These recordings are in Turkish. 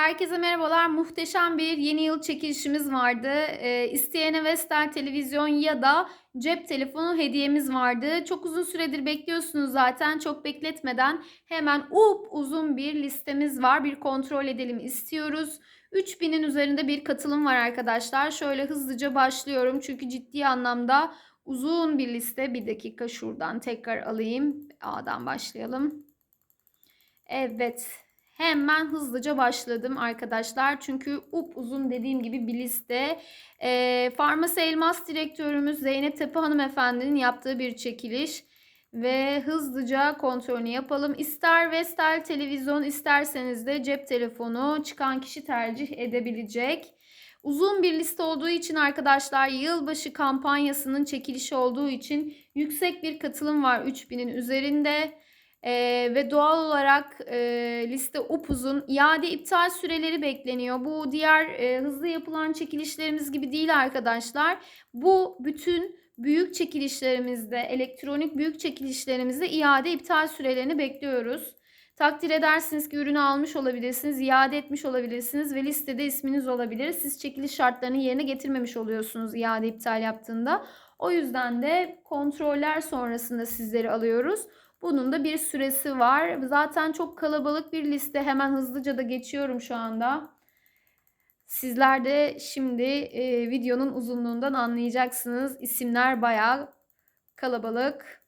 Herkese merhabalar. Muhteşem bir yeni yıl çekilişimiz vardı. Ee, isteyene Vestel televizyon ya da cep telefonu hediyemiz vardı. Çok uzun süredir bekliyorsunuz zaten. Çok bekletmeden hemen up uzun bir listemiz var. Bir kontrol edelim istiyoruz. 3000'in üzerinde bir katılım var arkadaşlar. Şöyle hızlıca başlıyorum. Çünkü ciddi anlamda uzun bir liste. Bir dakika şuradan tekrar alayım. A'dan başlayalım. Evet. Hemen hızlıca başladım arkadaşlar. Çünkü up uzun dediğim gibi bir liste. E, Farmasi Elmas direktörümüz Zeynep Tepe hanımefendinin yaptığı bir çekiliş. Ve hızlıca kontrolünü yapalım. İster Vestel televizyon isterseniz de cep telefonu çıkan kişi tercih edebilecek. Uzun bir liste olduğu için arkadaşlar yılbaşı kampanyasının çekilişi olduğu için yüksek bir katılım var 3000'in üzerinde. Ee, ve doğal olarak e, liste upuzun. İade iptal süreleri bekleniyor. Bu diğer e, hızlı yapılan çekilişlerimiz gibi değil arkadaşlar. Bu bütün büyük çekilişlerimizde, elektronik büyük çekilişlerimizde iade iptal sürelerini bekliyoruz. Takdir edersiniz ki ürünü almış olabilirsiniz, iade etmiş olabilirsiniz ve listede isminiz olabilir. Siz çekiliş şartlarını yerine getirmemiş oluyorsunuz iade iptal yaptığında. O yüzden de kontroller sonrasında sizleri alıyoruz. Bunun da bir süresi var. Zaten çok kalabalık bir liste. Hemen hızlıca da geçiyorum şu anda. Sizler de şimdi e, videonun uzunluğundan anlayacaksınız. İsimler bayağı kalabalık.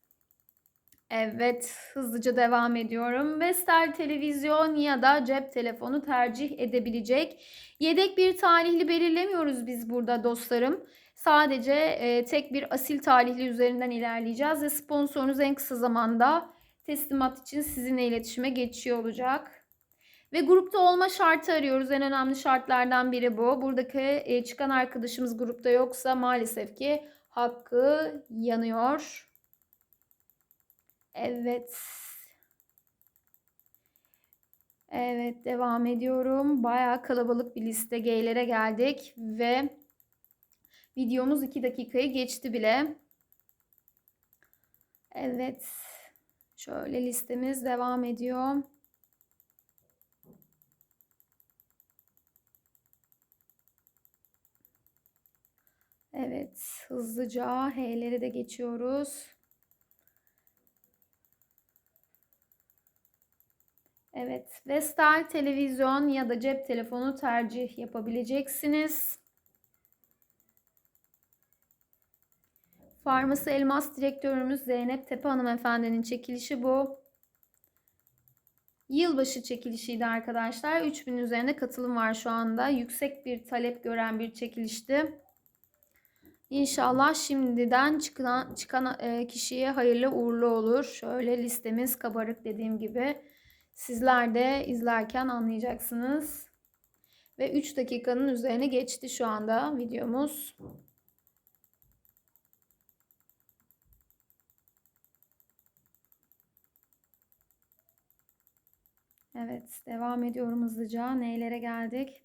Evet, hızlıca devam ediyorum. Vestel televizyon ya da cep telefonu tercih edebilecek. Yedek bir talihli belirlemiyoruz biz burada dostlarım. Sadece e, tek bir asil talihli üzerinden ilerleyeceğiz ve sponsorunuz en kısa zamanda teslimat için sizinle iletişime geçiyor olacak. Ve grupta olma şartı arıyoruz. En önemli şartlardan biri bu. Buradaki e, çıkan arkadaşımız grupta yoksa maalesef ki hakkı yanıyor. Evet. Evet devam ediyorum. Bayağı kalabalık bir liste G'lere geldik ve Videomuz 2 dakikayı geçti bile. Evet. Şöyle listemiz devam ediyor. Evet, hızlıca H'leri de geçiyoruz. Evet, Vestel televizyon ya da cep telefonu tercih yapabileceksiniz. Farması Elmas direktörümüz Zeynep Tepe hanımefendinin çekilişi bu. Yılbaşı çekilişiydi arkadaşlar. 3000 üzerinde katılım var şu anda. Yüksek bir talep gören bir çekilişti. İnşallah şimdiden çıkan, çıkan e, kişiye hayırlı uğurlu olur. Şöyle listemiz kabarık dediğim gibi. Sizler de izlerken anlayacaksınız. Ve 3 dakikanın üzerine geçti şu anda videomuz. Evet, devam ediyorum hızlıca. Neylere geldik?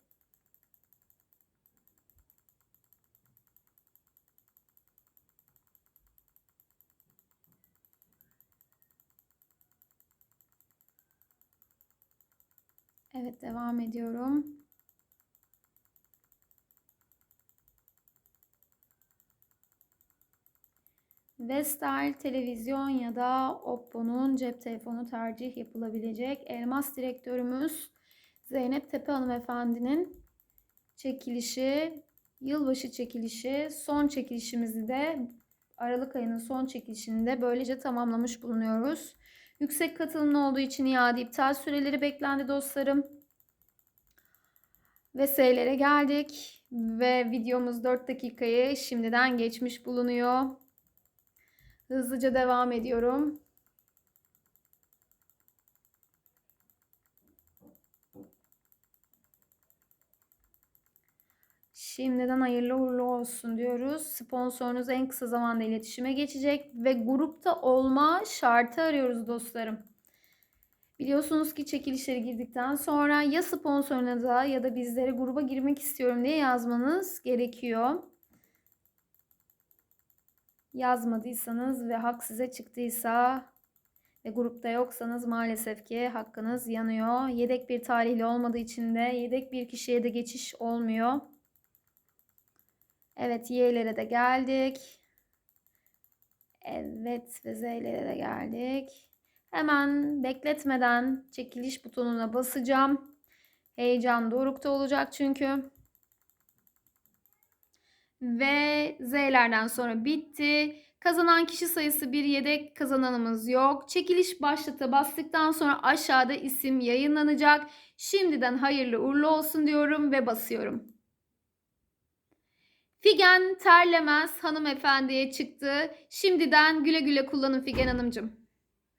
Evet, devam ediyorum. Vestel televizyon ya da Oppo'nun cep telefonu tercih yapılabilecek. Elmas direktörümüz Zeynep Tepe hanımefendinin çekilişi, yılbaşı çekilişi, son çekilişimizi de Aralık ayının son çekilişini de böylece tamamlamış bulunuyoruz. Yüksek katılımlı olduğu için iade iptal süreleri beklendi dostlarım. Ve S'lere geldik ve videomuz 4 dakikayı şimdiden geçmiş bulunuyor. Hızlıca devam ediyorum. Şimdiden hayırlı uğurlu olsun diyoruz. Sponsorunuz en kısa zamanda iletişime geçecek ve grupta olma şartı arıyoruz dostlarım. Biliyorsunuz ki çekilişleri girdikten sonra ya sponsorunuza ya da bizlere gruba girmek istiyorum diye yazmanız gerekiyor yazmadıysanız ve hak size çıktıysa ve grupta yoksanız maalesef ki hakkınız yanıyor. Yedek bir talihli olmadığı için de yedek bir kişiye de geçiş olmuyor. Evet Y'lere de geldik. Evet ve Z'lere de geldik. Hemen bekletmeden çekiliş butonuna basacağım. Heyecan dorukta olacak çünkü. Ve Z'lerden sonra bitti. Kazanan kişi sayısı bir yedek kazananımız yok. Çekiliş başlata bastıktan sonra aşağıda isim yayınlanacak. Şimdiden hayırlı uğurlu olsun diyorum ve basıyorum. Figen terlemez hanımefendiye çıktı. Şimdiden güle güle kullanın Figen Hanımcığım.